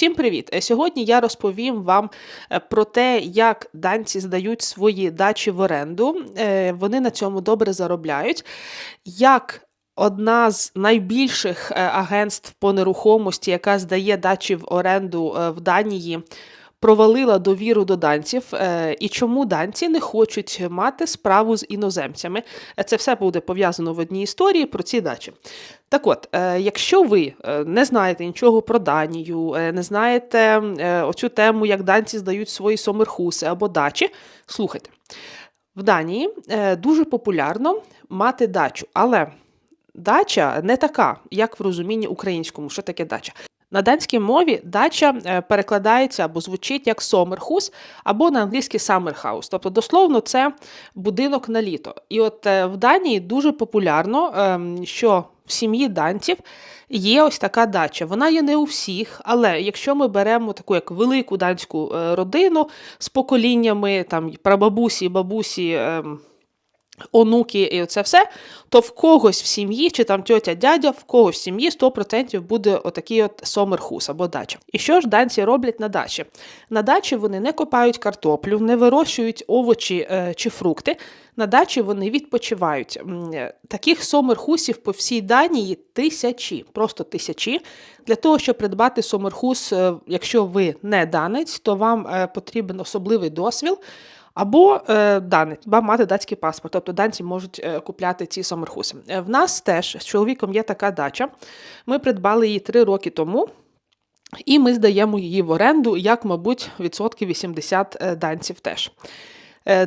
Усім привіт! Е, Сьогодні я розповім вам е, про те, як данці здають свої дачі в оренду. Е, Вони на цьому добре заробляють. Як одна з найбільших агентств по нерухомості, яка здає дачі в оренду в Данії, провалила довіру до данців, е, і чому данці не хочуть мати справу з іноземцями. Е, Це все буде пов'язано в одній історії про ці дачі. Так от, е, якщо ви не знаєте нічого про Данію, не знаєте оцю тему, як данці здають свої сомерхуси або дачі, слухайте. В Данії дуже популярно мати дачу, але дача не така, як в розумінні українському. Що таке дача? На данській мові дача е, перекладається або звучить як сомерхус, або на англійський summer. Тобто, дословно, це будинок на літо. І от е, в Данії дуже популярно, ем, що в сім'ї данців є ось така дача. Вона є не у всіх, але якщо ми беремо таку як велику данську е, родину з поколіннями там прабабусі, бабусі. Онуки і це все, то в когось в сім'ї, чи там тьотя, дядя, в когось в сім'ї 100% буде отакий от сомерхус або дача. І що ж данці роблять на дачі? На дачі вони не копають картоплю, не вирощують овочі е, чи фрукти. На дачі вони відпочивають. Е, Таких сомерхусів по всій Данії тисячі, просто тисячі. Для того, щоб придбати сомерхус, е, якщо ви не данець, то вам е, потрібен особливий досвіл. Або е, ба мати датський паспорт, тобто данці можуть е, купляти ці сомерхуси. Е, в нас теж з чоловіком є така дача. Ми придбали її три роки тому. І ми здаємо її в оренду, як, мабуть, відсотків 80 е, данців теж.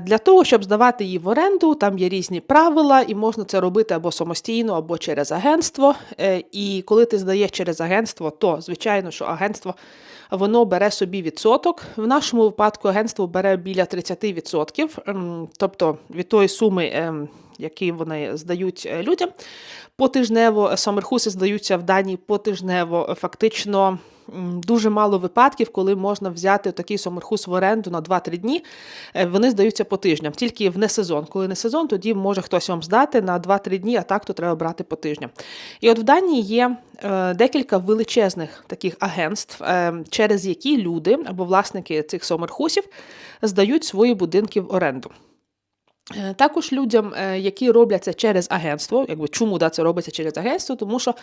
Для того, щоб здавати її в оренду, там є різні правила, і можна це робити або самостійно, або через агентство. І коли ти здаєш через агентство, то звичайно, що агентство воно бере собі відсоток. В нашому випадку агентство бере біля 30%, ем, тобто від тої суми, ем, які вони здають е, людям. Потижнево самерхуси здаються в Данії потижнево. Фактично дуже мало випадків, коли можна взяти такий самерхус в оренду на 2-3 дні. Е, Вони здаються по тижням, тільки в не сезон. Коли не сезон, тоді може хтось вам здати на 2-3 дні, а так то треба брати по тижням. І от в Данії є е, декілька величезних таких агентств, е, через які люди або власники цих сомерхусів здають свої будинки в оренду. Е, Також людям, е, які роблять це через агентство, якби чому да, це робиться через агентство, тому що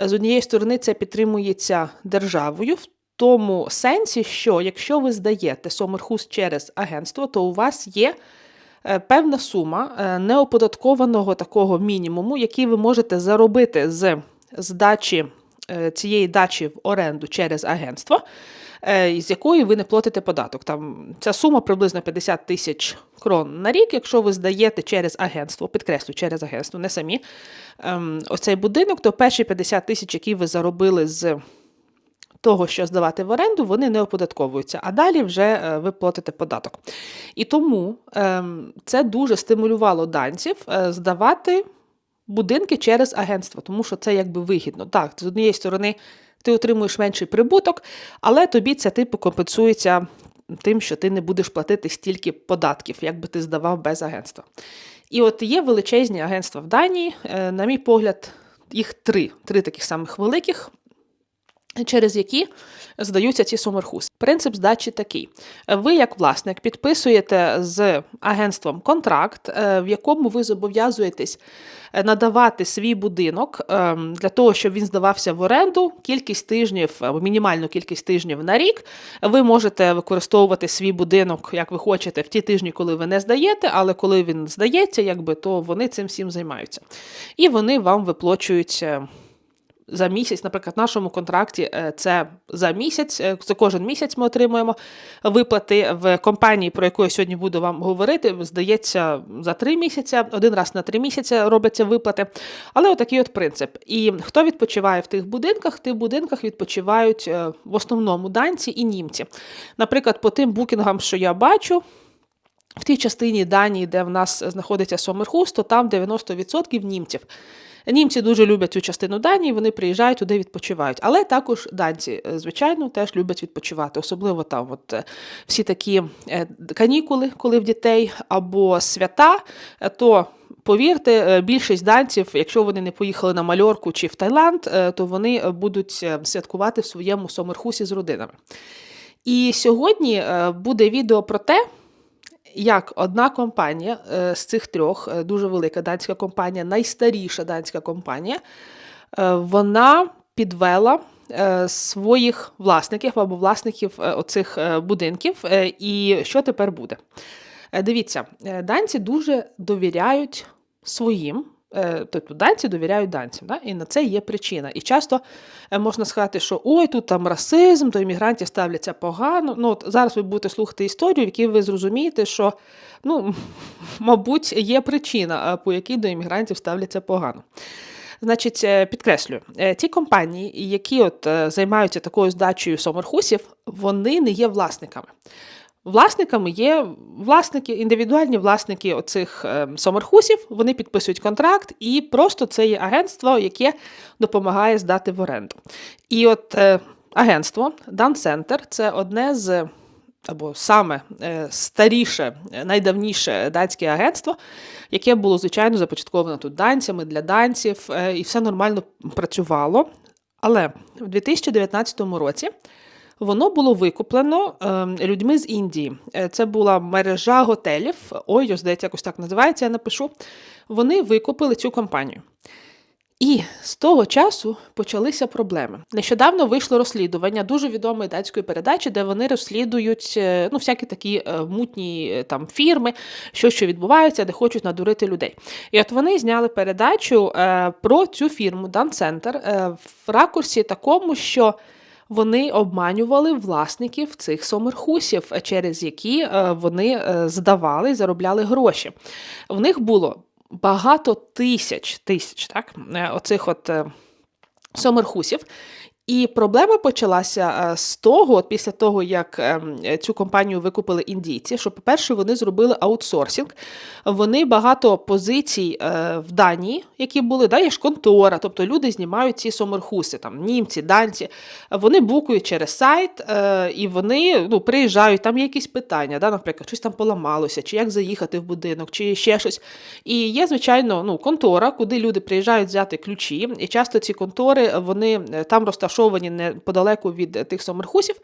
е, з однієї сторони це підтримується державою в тому сенсі, що якщо ви здаєте сомерхус через агентство, то у вас є певна сума неоподаткованого такого мінімуму, який ви можете заробити з здачі цієї дачі в оренду через агентство, з якої ви не платите податок. Там ця сума приблизно 50 тисяч крон на рік, якщо ви здаєте через агентство, підкреслю, через агентство, не самі ем, оцей будинок, то перші 50 тисяч, які ви заробили з того, що здавати в оренду, вони не оподатковуються, а далі вже е, ви платите податок. І тому ем, це дуже стимулювало данців е, здавати будинки через агентство, тому що це якби вигідно. Так, з однієї сторони, ти отримуєш менший прибуток, але тобі це типу компенсується тим, що ти не будеш платити стільки податків, як би ти здавав без агентства. І от є величезні агентства в Данії, е, на мій погляд, їх три, три таких самих великих через які здаються ці сумерхуси. Принцип здачі такий: ви, як власник, підписуєте з агентством контракт, е, в якому ви зобов'язуєтесь е, надавати свій будинок е, для того, щоб він здавався в оренду кількість тижнів або мінімальну кількість тижнів на рік. Ви можете використовувати свій будинок, як ви хочете, в ті тижні, коли ви не здаєте, але коли він здається, якби то вони цим всім займаються. І вони вам виплачують. Е, за місяць, наприклад, в нашому контракті е, це за місяць, е, за кожен місяць ми отримуємо виплати в компанії, про яку я сьогодні буду вам говорити. Здається, за три місяці, один раз на три місяці робляться виплати. Але отакий от принцип. І хто відпочиває в тих будинках? В тих будинках відпочивають е, в основному данці і німці. Наприклад, по тим букінгам, що я бачу. В тій частині Данії, де в нас знаходиться Сомерхус, то там 90% німців. Німці дуже люблять цю частину Данії, вони приїжджають туди відпочивають. Але також данці, е, звичайно, теж люблять відпочивати. Особливо там от е, всі такі е, канікули, коли в дітей або свята, то повірте, більшість данців, якщо вони не поїхали на Мальорку чи в Таїланд, то вони будуть святкувати в своєму Сомерхусі з родинами. І сьогодні буде відео про те, як одна компанія е, з цих трьох, е, дуже велика данська компанія, найстаріша данська компанія, е, вона підвела своїх власників або власників оцих будинків. І що тепер буде? Дивіться, данці дуже довіряють своїм. Е, Тобто данці довіряють данцям, да? і на це є причина. І часто е, можна сказати, що ой, тут там расизм, до іммігрантів ставляться погано. Ну, от зараз ви будете слухати історію, в якій ви зрозумієте, що, ну, мабуть, є причина, е, по якій до іммігрантів ставляться погано. Значить, підкреслюю, ті компанії, які от займаються такою здачею сомерхусів, вони не є власниками. Власниками є власники, індивідуальні власники оцих е, сомерхусів, вони підписують контракт, і просто це є агентство, яке допомагає здати в оренду. І от е, агентство Дан Центр це одне з або саме е, старіше, найдавніше данське агентство, яке було, звичайно, започатковано тут данцями для данців, і все нормально працювало. Але в 2019 році воно було викуплено е, людьми з Індії. Е, Це була мережа готелів. Ой, здається, якось так називається, я напишу. Вони викупили цю компанію. І з того часу почалися проблеми. Нещодавно вийшло розслідування дуже відомої датської передачі, де вони розслідують е, ну, всякі такі е, мутні там фірми, що що відбувається, де хочуть надурити людей. І от вони зняли передачу про цю фірму Дан Центр в ракурсі такому, що вони обманювали власників цих сомерхусів, через які е, вони е, здавали і заробляли гроші. В них було багато тисяч тисяч, так, е, оцих от сомерхусів. І проблема почалася е, з того, от після того, як ем, цю компанію викупили індійці, що, по-перше, вони зробили аутсорсинг. Вони багато позицій е, в Данії, які були, да, є ж контора, тобто люди знімають ці сомерхуси, там німці, данці. Вони букують через сайт, е, і вони ну, приїжджають, там є якісь питання, да, наприклад, щось там поламалося, чи як заїхати в будинок, чи ще щось. І є, звичайно, ну, контора, куди люди приїжджають взяти ключі. І часто ці контори вони там розташовані неподалеку від е, тих сомерхусів,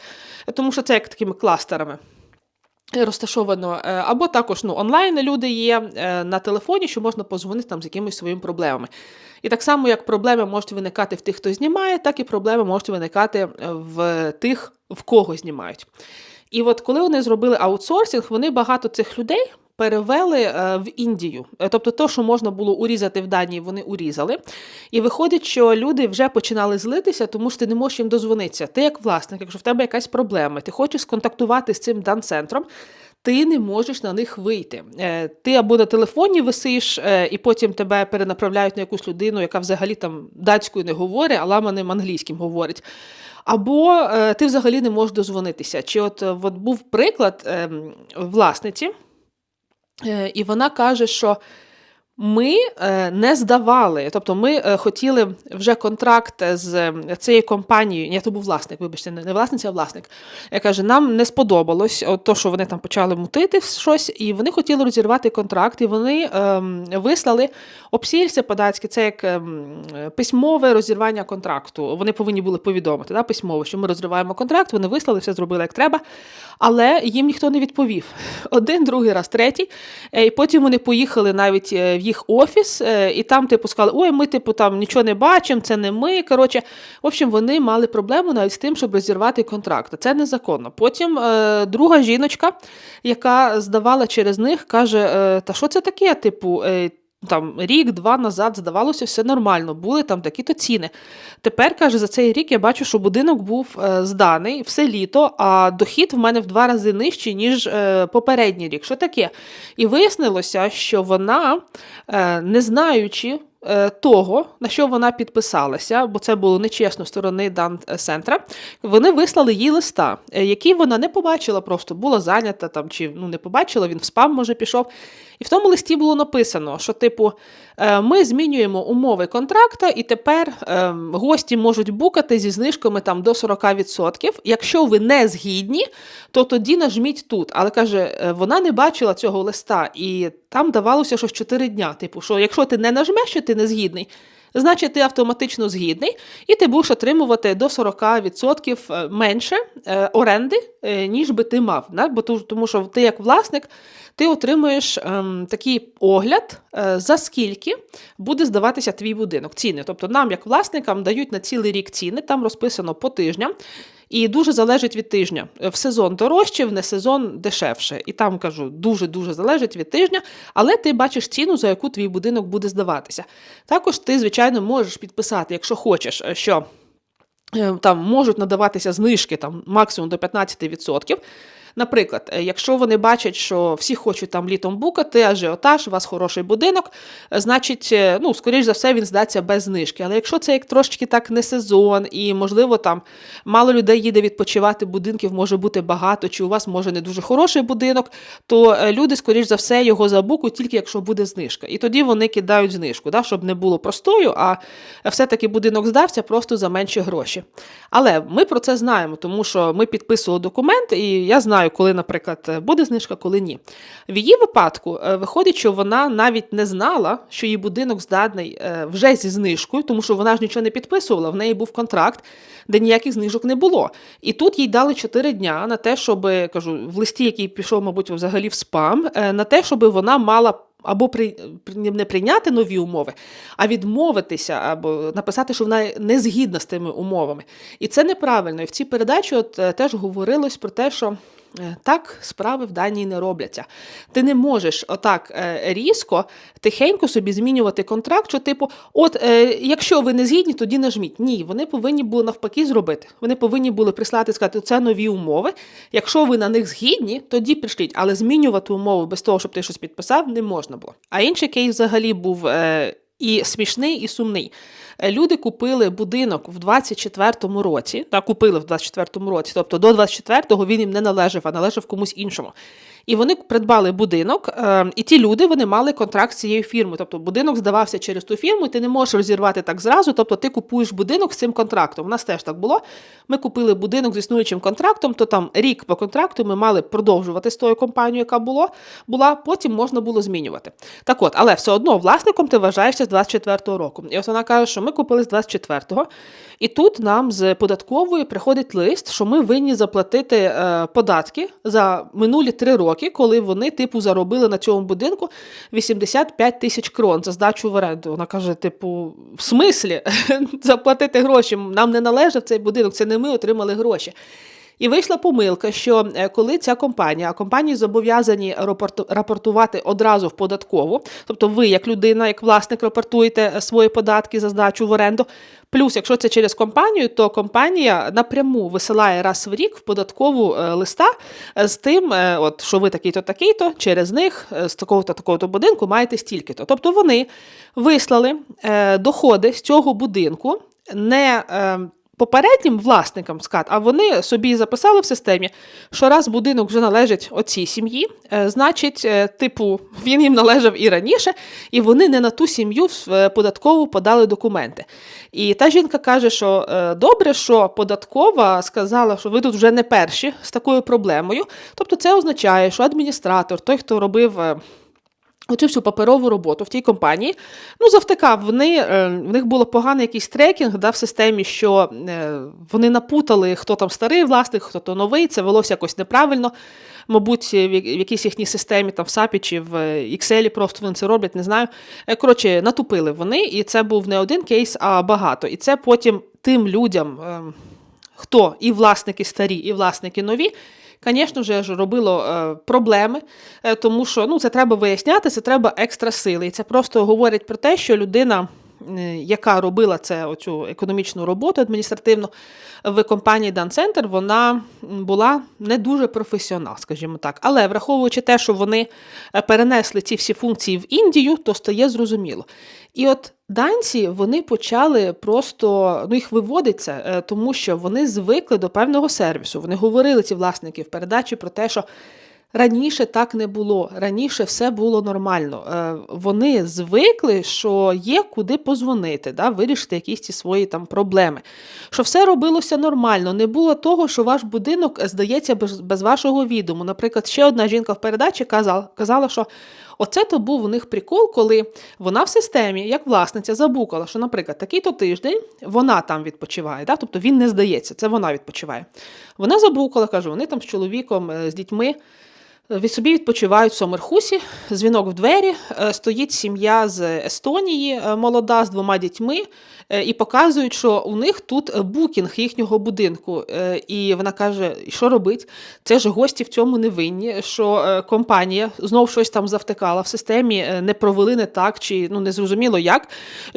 тому що це як такими кластерами. Розташовано е, або також ну, онлайн люди є е, на телефоні, що можна позвонити там з якимись своїми проблемами. І так само, як проблеми можуть виникати в тих, хто знімає, так і проблеми можуть виникати е, в тих, в кого знімають. І от коли вони зробили аутсорсинг, вони багато цих людей перевели е, в Індію. Е, Тобто, то, що можна було урізати в Данії, вони урізали. І виходить, що люди вже починали злитися, тому що ти не можеш їм дозвонитися. Ти як власник, якщо в тебе якась проблема, ти хочеш сконтактувати з цим данцентром. Ти не можеш на них вийти. Е, Ти або на телефоні висиш, і потім тебе перенаправляють на якусь людину, яка взагалі там датською не говорить, а ламаним англійським говорить. Або ти взагалі не можеш дозвонитися. Чи от, от був приклад е, власниці, І вона каже, що ми е, не здавали, тобто ми е, хотіли вже контракт з цією компанією. Ні, то був власник, вибачте, не власниця, а власник. Я каже, нам не сподобалось от то, що вони там почали мутити щось, і вони хотіли розірвати контракт, і вони ем, вислали обсільце податське, це як ем, письмове розірвання контракту. Вони повинні були повідомити да, письмово, що ми розриваємо контракт, вони вислали, все зробили як треба, але їм ніхто не відповів. Один, другий раз, третій. Е, І потім вони поїхали навіть в їх офіс, е, і там, типу, сказали, ой, ми, типу, там нічого не бачимо, це не ми. Коротше, в общем, вони мали проблему навіть з тим, щоб розірвати контракт. Це незаконно. Потім е, друга жіночка, яка здавала через них, каже: е, Та що це таке? Типу, там рік-два назад здавалося, все нормально, були там такі-то ціни. Тепер каже, за цей рік я бачу, що будинок був е, зданий все літо, а дохід в мене в два рази нижчий, ніж е, попередній рік. Що таке? І вияснилося, що вона, е, не знаючи. Того, на що вона підписалася, бо це було нечесно сторони дан центра, вони вислали їй листа, який вона не побачила, просто була зайнята там, чи ну не побачила, він в спам може пішов. І в тому листі було написано, що, типу, е, ми змінюємо умови контракта, і тепер е, гості можуть букати зі знижками там до 40%. Якщо ви не згідні, то тоді нажміть тут. Але каже, е, вона не бачила цього листа, і там давалося, що 4 дня. Типу, що якщо ти не нажмеш, що ти не згідний, значить ти автоматично згідний, і ти будеш отримувати до 40% е, менше е, оренди, е, ніж би ти мав. Бо тому що ти як власник ти отримуєш ем, такий огляд, за скільки буде здаватися твій будинок. Ціни. Тобто нам, як власникам, дають на цілий рік ціни, там розписано по тижням. І дуже залежить від тижня. В сезон дорожче, в не сезон дешевше. І там кажу, дуже-дуже залежить від тижня, але ти бачиш ціну, за яку твій будинок буде здаватися. Також ти, звичайно, можеш підписати, якщо хочеш, е, що е, там можуть надаватися знижки там, максимум до 15%. Наприклад, е, якщо вони бачать, що всі хочуть там літом букати, ажіотаж, у вас хороший будинок, е, значить, е, ну, скоріш за все, він здаться без знижки. Але якщо це як трошки так не сезон, і, можливо, там мало людей їде відпочивати, будинків може бути багато, чи у вас може не дуже хороший будинок, то люди, скоріш за все, його забукують тільки якщо буде знижка. І тоді вони кидають знижку, да, щоб не було простою, а все-таки будинок здався просто за менші гроші. Але ми про це знаємо, тому що ми підписували документ, і я знаю, коли, наприклад, буде знижка, коли ні. В її випадку е, виходить, що вона навіть не знала, що її будинок здатний е, вже зі знижкою, тому що вона ж нічого не підписувала. В неї був контракт, де ніяких знижок не було. І тут їй дали 4 дня на те, щоб кажу, в листі, який пішов, мабуть, взагалі в спам, е, на те, щоб вона мала. Або при, не прийняти нові умови, а відмовитися, або написати, що вона не згідна з тими умовами. І це неправильно. І в цій передачі от, е, теж говорилось про те, що е, так справи в Данії не робляться. Ти не можеш отак е, різко, тихенько собі змінювати контракт, що типу, от е, якщо ви не згідні, тоді нажміть. Ні, вони повинні були навпаки зробити. Вони повинні були прислати сказати, це нові умови. Якщо ви на них згідні, тоді прийшліть. Але змінювати умови без того, щоб ти щось підписав, не можна було. А інший кейс взагалі був е, і смішний, і сумний. Е, Люди купили будинок в 24-му році, та купили в 24-му році, тобто до 24-го він їм не належав, а належав комусь іншому. І вони придбали будинок, е, і ті люди вони мали контракт з цією фірмою. Тобто будинок здавався через ту фірму, і ти не можеш розірвати так зразу. Тобто ти купуєш будинок з цим контрактом. У нас теж так було. Ми купили будинок з існуючим контрактом, то там рік по контракту ми мали продовжувати з тою компанією, яка було, була, потім можна було змінювати. Так от, але все одно власником ти вважаєшся з 24-го року. І ось вона каже, що ми купили з 24-го, і тут нам з податкової приходить лист, що ми винні заплатити е, податки за минулі три роки, коли вони, типу, заробили на цьому будинку 85 тисяч крон за здачу в оренду. Вона каже: типу, в смислі заплатити гроші? Нам не належав цей будинок, це не ми отримали гроші. І вийшла помилка, що е, коли ця компанія, а компанії зобов'язані рапортувати одразу в податкову, тобто ви, як людина, як власник, рапортуєте е, свої податки за здачу в оренду. Плюс, якщо це через компанію, то компанія напряму висилає раз в рік в податкову е, листа з тим, от, що ви такий-то, такий-то, через них з такого-то такого-то будинку маєте стільки-то. Тобто вони вислали доходи з цього будинку не. Попереднім власникам скат, а вони собі записали в системі, що раз будинок вже належить оцій сім'ї, е, значить, е, типу, він їм належав і раніше, і вони не на ту сім'ю е, податкову подали документи. І та жінка каже, що добре, що податкова сказала, що ви тут вже не перші з такою проблемою. Тобто, це означає, що адміністратор, той, хто робив. Е, Оцю всю паперову роботу в тій компанії, ну, завтикав, вони, е, в них було поганий якийсь трекінг да, в системі, що е, вони напутали, хто там старий власник, хто то новий, це велося якось неправильно. Мабуть, в якійсь їхній системі, там в SAP чи в е, Excel просто вони це роблять, не знаю. Е, Коротше, натупили вони, і це був не один кейс, а багато. І це потім тим людям, е, хто і власники старі, і власники нові, Звісно ж, робило е, проблеми, е, тому що ну, це треба виясняти, це треба екстра сили. І це просто говорить про те, що людина, яка робила це, оцю економічну роботу адміністративну в компанії Данцентр, вона була не дуже професіонал, скажімо так. Але враховуючи те, що вони е, перенесли ці всі функції в Індію, то стає зрозуміло. І от данці вони почали просто ну їх виводиться, е, тому що вони звикли до певного сервісу. Вони говорили ці власники в передачі про те, що раніше так не було. Раніше все було нормально. Е, Вони звикли, що є куди позвонити, да, вирішити якісь ці свої там проблеми. Що все робилося нормально. Не було того, що ваш будинок е, здається без, без вашого відому. Наприклад, ще одна жінка в передачі казала, казала, що Оце то був у них прикол, коли вона в системі, як власниця, забукала, що, наприклад, такий-то тиждень вона там відпочиває, да? тобто він не здається, це вона відпочиває. Вона забукала, кажу, вони там з чоловіком, е, з дітьми. Від собі відпочивають в Сомерхусі, дзвінок в двері, е, стоїть сім'я з Естонії, е, молода з двома дітьми, е, і показують, що у них тут букінг їхнього будинку. І вона каже: що робить? Це ж гості в цьому не винні, що компанія знов щось там завтикала в системі, не провели не так, чи ну не зрозуміло як.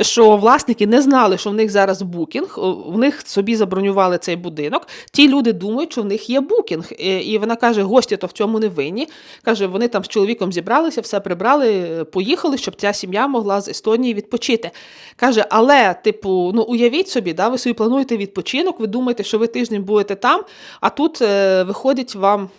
Що власники не знали, що в них зараз букінг, в них собі забронювали цей будинок. Ті люди думають, що в них є букінг. І вона каже: гості то в цьому не винні. Каже, вони там з чоловіком зібралися, все прибрали, поїхали, щоб ця сім'я могла з Естонії відпочити. Каже, але, типу, ну уявіть собі, да, ви собі плануєте відпочинок, ви думаєте, що ви тиждень будете там, а тут е, виходить вам.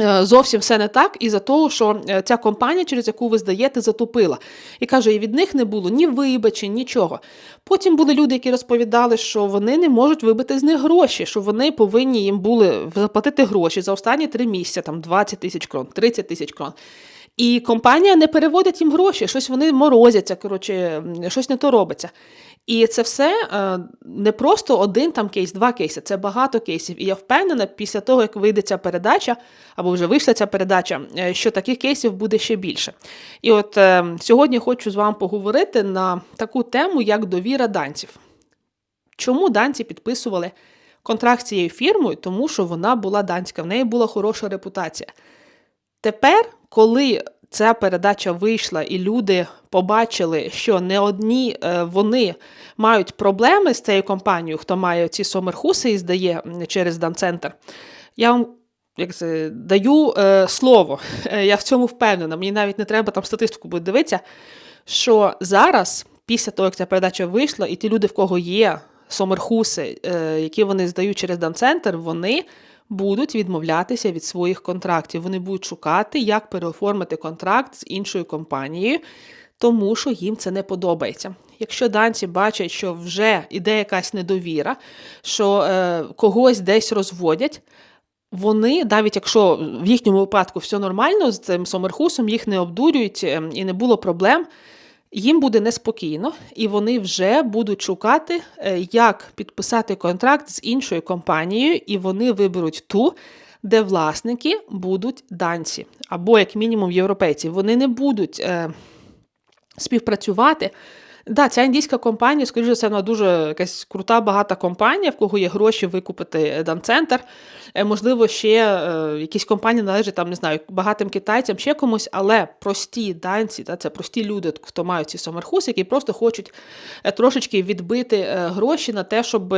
Е, Зовсім все не так, із-за того, що е, ця компанія, через яку ви здаєте, затопила. І каже, і від них не було ні вибачень, нічого. Потім були люди, які розповідали, що вони не можуть вибити з них гроші, що вони повинні їм були заплатити гроші за останні три місяці, там 20 тисяч крон, 30 тисяч крон. І компанія не переводить їм гроші, щось вони морозяться, коротше, щось не то робиться. І це все е, не просто один там кейс, два кейси, це багато кейсів. І я впевнена, після того, як вийде ця передача, або вже вийшла ця передача, е, що таких кейсів буде ще більше. І от е, сьогодні хочу з вами поговорити на таку тему, як довіра данців. Чому данці підписували контракт з цією фірмою? Тому що вона була данська, в неї була хороша репутація. Тепер, коли ця передача вийшла, і люди побачили, що не одні е, вони мають проблеми з цією компанією, хто має ці сомерхуси і здає через Данцентр, я вам як це, даю е, слово. Е, Я в цьому впевнена. Мені навіть не треба там статистику буде дивитися, що зараз, після того, як ця передача вийшла, і ті люди, в кого є сомерхуси, е, які вони здають через Данцентр, вони будуть відмовлятися від своїх контрактів. Вони будуть шукати, як переоформити контракт з іншою компанією, тому що їм це не подобається. Якщо данці бачать, що вже іде якась недовіра, що е, когось десь розводять. Вони, навіть якщо в їхньому випадку все нормально з цим Сомерхусом, їх не обдурюють ем, і не було проблем, їм буде неспокійно, і вони вже будуть шукати, е, як підписати контракт з іншою компанією, і вони виберуть ту, де власники будуть данці, або як мінімум європейці. Вони не будуть е, співпрацювати. Да, ця індійська компанія, скоріше все, вона дуже якась крута, багата компанія, в кого є гроші викупити данцентр. Е, Можливо, ще е, якісь компанії належать там, не знаю, багатим китайцям, ще комусь, але прості данці, та, це прості люди, хто мають ці сомерхуси, які просто хочуть е, трошечки відбити е, гроші на те, щоб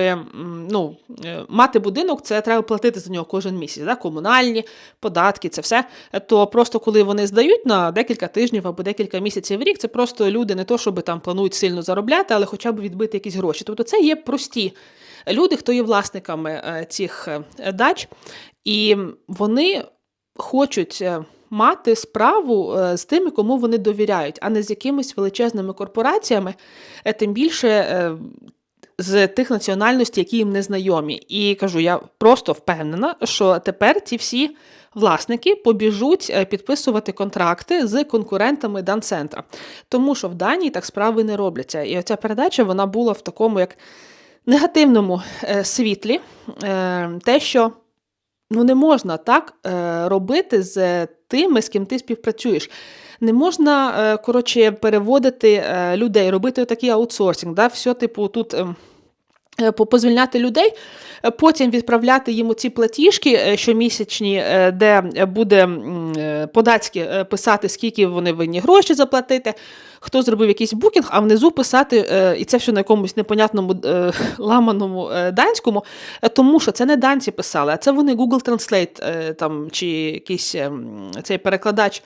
ну, е, мати будинок, це треба платити за нього кожен місяць. Да? Комунальні податки, це все. Е, То просто коли вони здають на декілька тижнів або декілька місяців в рік, це просто люди не то, щоб там планують сильно заробляти, але хоча б відбити якісь гроші. Тобто це є прості люди, хто є власниками е, цих е, дач, і вони хочуть. е, Мати справу з тими, кому вони довіряють, а не з якимись величезними корпораціями, тим більше з тих національностей, які їм не знайомі. І кажу, я просто впевнена, що тепер ці всі власники побіжуть е, підписувати контракти з конкурентами Данцентра. Тому що в Данії так справи не робляться. І оця передача вона була в такому як негативному е, світлі, е, те, що ну, не можна так робити з тими, з ким ти співпрацюєш. Не можна, коротше, переводити людей, робити такий аутсорсинг. Да? Все, типу, тут. Е, Позвільняти людей, е, потім відправляти їм ці платіжки е, щомісячні, де буде е, писати, скільки вони винні гроші заплатити, хто зробив якийсь букінг, а внизу писати, і це все на якомусь непонятному ламаному данському, тому що це не данці писали, а це вони Google Translate там, чи якийсь ем, цей перекладач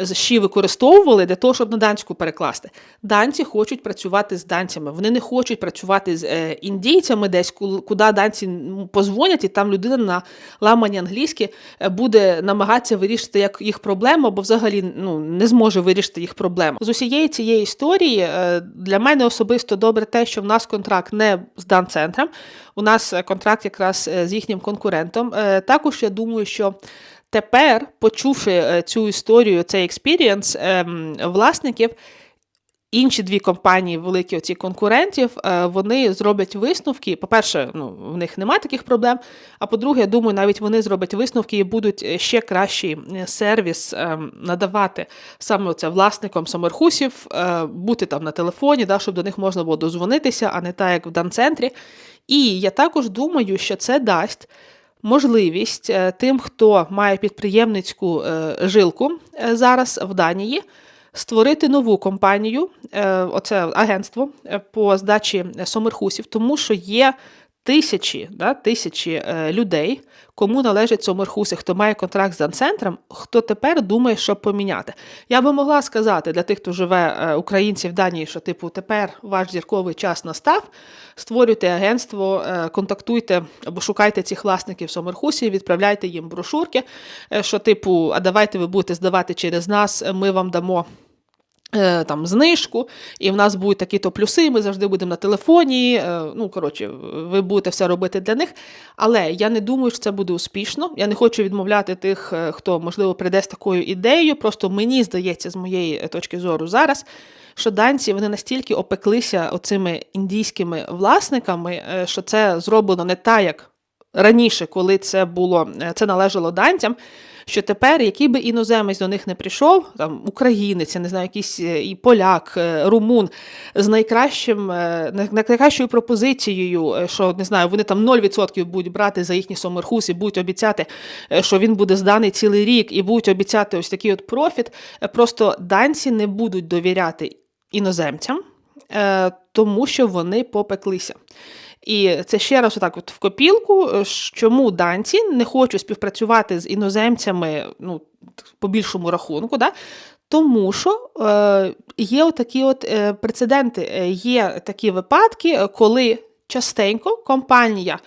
з використовували для того, щоб на данську перекласти. Данці хочуть працювати з данцями. Вони не хочуть працювати з е, індійцями, десь куди данці позвонять, і там людина на ламані англійські е, буде намагатися вирішити як їх проблему, або взагалі ну, не зможе вирішити їх проблему. З усієї цієї історії е, для мене особисто добре те, що в нас контракт не з данцентром, у нас контракт якраз з їхнім конкурентом. Також я думаю, що Тепер, почувши е, цю історію, цей експірієнс ем, власників, інші дві компанії, великі оці конкурентів, е, вони зроблять висновки. По-перше, ну, в них немає таких проблем. А по-друге, я думаю, навіть вони зроблять висновки і будуть е, ще кращий сервіс ем, надавати саме оце власникам самерхусів, бути там на телефоні, да, щоб до них можна було дозвонитися, а не так, як в данцентрі. І я також думаю, що це дасть можливість е, тим, хто має підприємницьку е, жилку е, зараз в Данії, створити нову компанію, оце агентство по здачі сомерхусів, тому що є тисячі, да, тисячі е, людей, кому належать сомерхуси, хто має контракт з данцентром, хто тепер думає, що поміняти. Я би могла сказати для тих, хто живе е, українці в Данії, що типу тепер ваш зірковий час настав. Створюйте агентство, е, контактуйте або шукайте цих власників сомерхусів, відправляйте їм брошурки, що типу, а давайте ви будете здавати через нас, ми вам дамо. Е, Там знижку, і в нас будуть такі-то плюси, ми завжди будемо на телефоні. е, Ну, коротше, ви будете все робити для них. Але я не думаю, що це буде успішно. Я не хочу відмовляти тих, е, хто, можливо, прийде з такою ідеєю. Просто мені здається, з моєї точки зору зараз, що данці вони настільки опеклися оцими індійськими власниками, що це зроблено не так, як раніше, коли це було це належало данцям. Що тепер, який би іноземець до них не прийшов, там українець, я не знаю, якийсь е, і поляк, е, румун з найкращим, е, найкращою пропозицією, що не знаю, вони там 0% будуть брати за їхній сомерхус і будуть обіцяти, що він буде зданий цілий рік, і будуть обіцяти ось такий от профіт. Просто данці не будуть довіряти іноземцям, тому що вони попеклися. І це ще раз отак от в копілку, е, чому данці не хочуть співпрацювати з іноземцями ну, по більшому рахунку, да? тому що е, є такі от е, прецеденти, е, є такі випадки, е, коли частенько компанія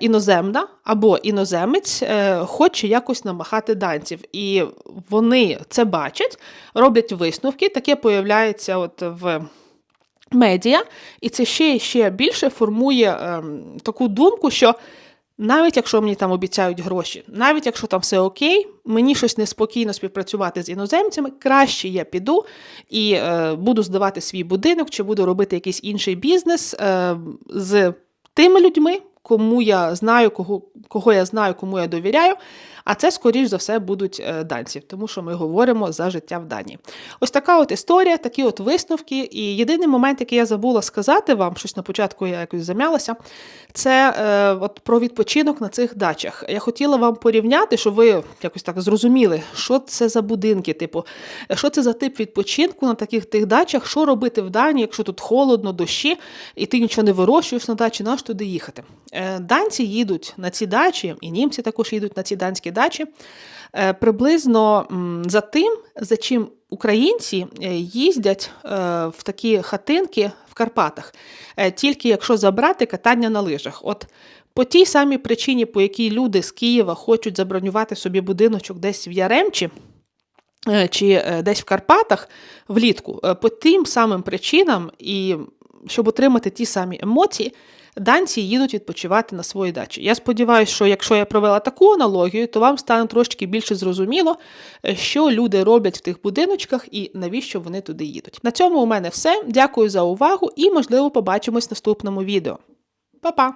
іноземна або іноземець е, хоче якось намахати данців. І вони це бачать, роблять висновки, таке появляється от в медіа, і це ще ще більше формує ем, таку думку, що навіть якщо мені там обіцяють гроші, навіть якщо там все окей, мені щось неспокійно співпрацювати з іноземцями, краще я піду і е, буду здавати свій будинок, чи буду робити якийсь інший бізнес е, з тими людьми, кому я знаю, кого, кого я знаю, кому я довіряю. А це, скоріш за все, будуть е, данці, тому що ми говоримо за життя в Данії. Ось така от історія, такі от висновки. І єдиний момент, який я забула сказати вам, щось на початку я якось зам'ялася, це е, от про відпочинок на цих дачах. Я хотіла вам порівняти, щоб ви якось так зрозуміли, що це за будинки, типу, що це за тип відпочинку на таких тих дачах, що робити в Данії, якщо тут холодно, дощі, і ти нічого не вирощуєш на дачі, наш туди їхати. Е, Данці їдуть на ці дачі, і німці також їдуть на ці данські дачі. е, Приблизно за тим, за чим українці е, їздять в такі хатинки в Карпатах, тільки якщо забрати катання на лижах. От по тій самій причині, по якій люди з Києва хочуть забронювати собі будиночок десь в Яремчі. Чи десь в Карпатах влітку, по тим самим причинам, і щоб отримати ті самі емоції, данці їдуть відпочивати на свої дачі. Я сподіваюся, що якщо я провела таку аналогію, то вам стане трошки більше зрозуміло, е, що люди роблять в тих будиночках і навіщо вони туди їдуть. На цьому у мене все. Дякую за увагу і, можливо, побачимось в наступному відео. Па-па!